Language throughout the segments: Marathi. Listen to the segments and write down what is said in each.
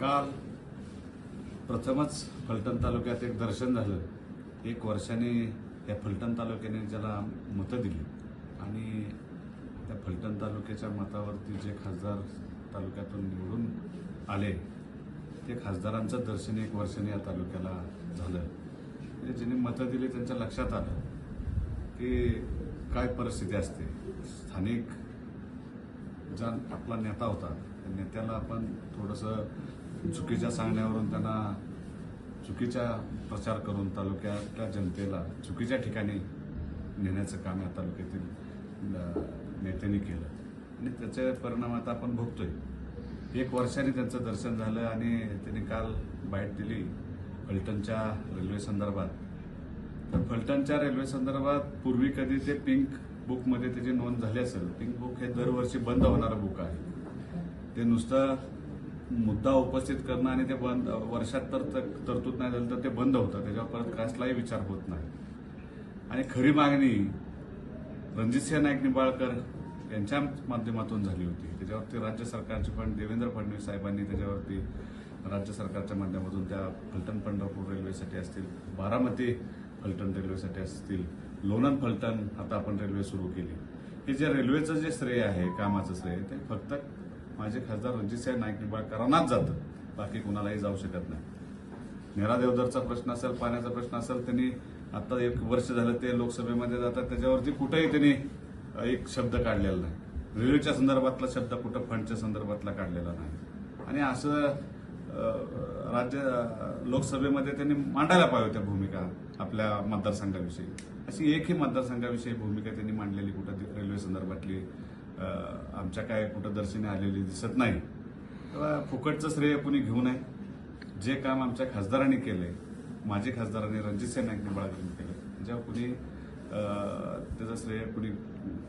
काल प्रथमच फलटण तालुक्यात एक दर्शन झालं. एक वर्षाने त्या फलटण तालुक्याने ज्याला मतं दिली आणि त्या फलटण तालुक्याच्या मतावरती जे खासदार तालुक्यातून निवडून आले ते खासदारांचं दर्शन एक वर्षाने या तालुक्याला झालं. म्हणजे ज्यांनी मतं दिली त्यांच्या लक्षात आलं की काय परिस्थिती असते. स्थानिक ज्या आपला नेता होता त्या नेत्याला आपण थोडंसं चुकीच्या सांगण्यावरून त्यांना चुकीचा प्रचार करून तालुक्यातल्या जनतेला चुकीच्या ठिकाणी नेण्याचं काम या तालुक्यातील नेत्यांनी केलं. आणि त्याचे परिणाम आता आपण भोगतोय एक वर्षाने त्यांचं दर्शन झालं आणि त्यांनी काल बाईट दिली फलटणच्या रेल्वे संदर्भात. तर फलटणच्या रेल्वे संदर्भात पूर्वी कधी ते पिंक बुकमध्ये त्याची नोंद झाली असेल पिंक बुक हे दरवर्षी बंद होणारं बुक आहे. ते नुसतं मुद्दा उपस्थित करणं आणि ते बंद वर्षात तर तर- तरतूद नाही झालं तर ते बंद होतं. त्याच्यावर परत कसलाही विचार होत नाही. आणि खरी मागणी रणजितसिंह नाईक निंबाळकर यांच्या माध्यमातून झाली होती. त्याच्यावरती राज्य सरकारची पण देवेंद्र फडणवीस साहेबांनी त्याच्यावरती राज्य सरकारच्या माध्यमातून त्या फलटण पंढरपूर रेल्वेसाठी असतील बारामती फलटण रेल्वेसाठी असतील लोणंद फलटण आता आपण रेल्वे सुरू केली. हे जे रेल्वेचं जे श्रेय आहे कामाचं श्रेय ते फक्त माझे खासदार रणजितसिंह नाईक निंबाळकरांनाच जातं. बाकी कुणालाही जाऊ शकत नाही. नेरा देवदरचा प्रश्न असेल पाण्याचा प्रश्न असेल त्यांनी आता एक वर्ष झालं ते लोकसभेमध्ये जातात त्याच्यावरती कुठेही त्यांनी एक शब्द काढलेला नाही. रेल्वेच्या संदर्भातला शब्द कुठं फंडच्या संदर्भातला काढलेला नाही. आणि असं राज्य लोकसभेमध्ये त्यांनी मांडायला पाहिजे होत्या भूमिका आपल्या मतदारसंघाविषयी. अशी एकही मतदारसंघाविषयी भूमिका त्यांनी मांडलेली कुठं ती रेल्वे संदर्भातली आमच्या काय कुठं दर्शनी आलेली दिसत नाही. तेव्हा फुकटचं श्रेय कुणी घेऊ नये. जे काम आमच्या खासदारांनी केले माजी खासदारांनी रणजितसिंह नाईकने बाळगून केलं जेव्हा कुणी त्याचं श्रेय कुणी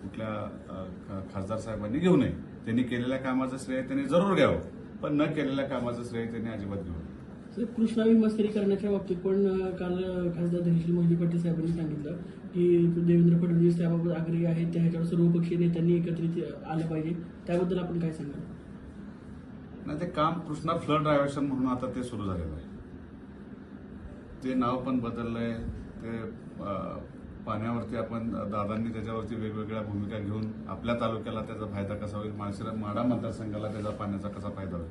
कुठल्या खासदार साहेबांनी घेऊ नये. त्यांनी केलेल्या कामाचं श्रेय त्यांनी जरूर घ्यावं पण न केलेल्या कामाचं श्रेय त्यांनी अजिबात घेऊ नये. कृष्णावी कृष्णा करण्याच्या बाबतीत पण काल खासदार धैर्यशील मोहिते पाटील साहेबांनी सांगितलं की देवेंद्र फडणवीस त्याबाबत आग्रही आहेत. त्या ह्याच्यावर सर्वपक्षीय नेत्यांनी एकत्रित आलं पाहिजे. त्याबद्दल आपण काय सांगाल? नाही ते काम कृष्णा फ्लड डायव्हर्शन म्हणून आता ते सुरू झालेलं आहे. ते नाव पण बदललंय. ते पाण्यावरती आपण दादांनी त्याच्यावरती वेगवेगळ्या भूमिका घेऊन आपल्या तालुक्याला त्याचा फायदा कसा होईल? माळशिरा माडा मतदारसंघाला त्याचा पाण्याचा कसा फायदा होईल?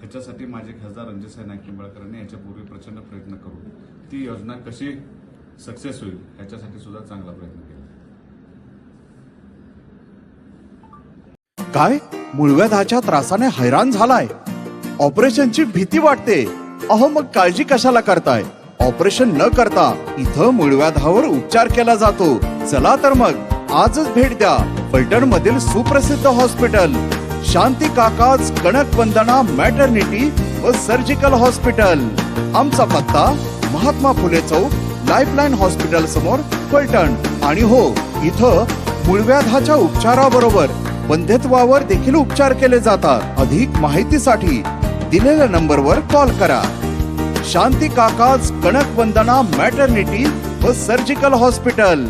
ह्याच्यासाठी माझे खासदार रणजितसाई नाईक निंबाळकरांनी याच्यापूर्वी प्रचंड प्रयत्न करून ती योजना कशी सक्सेस होईल ह्याच्यासाठी सुद्धा चांगला प्रयत्न केला. काय? मुळव्याधाच्या त्रासाने हैराण झालाय? ऑपरेशनची भीती वाटते. अहो मग काळजी कशाला करताय? ऑपरेशन न करता इथं मुळव्याधावर उपचार केला जातो. चला तर मग आजच भेट द्या. फलटण मधील सुप्रसिद्ध हॉस्पिटल. शांती काकाज कणक वंदना मॅटर्निटी व सर्जिकल हॉस्पिटल आमचा पत्ता महात्मा फुले चौक लाईफलाईन हॉस्पिटल समोर फलटण आणि हो इथं मूळव्याधाच्या उपचाराबरोबर बंध्यत्वावर देखील उपचार केले जातात. अधिक माहितीसाठी दिलेल्या नंबरवर कॉल करा. शांती काकाज कणक वंदना मॅटर्निटी व सर्जिकल हॉस्पिटल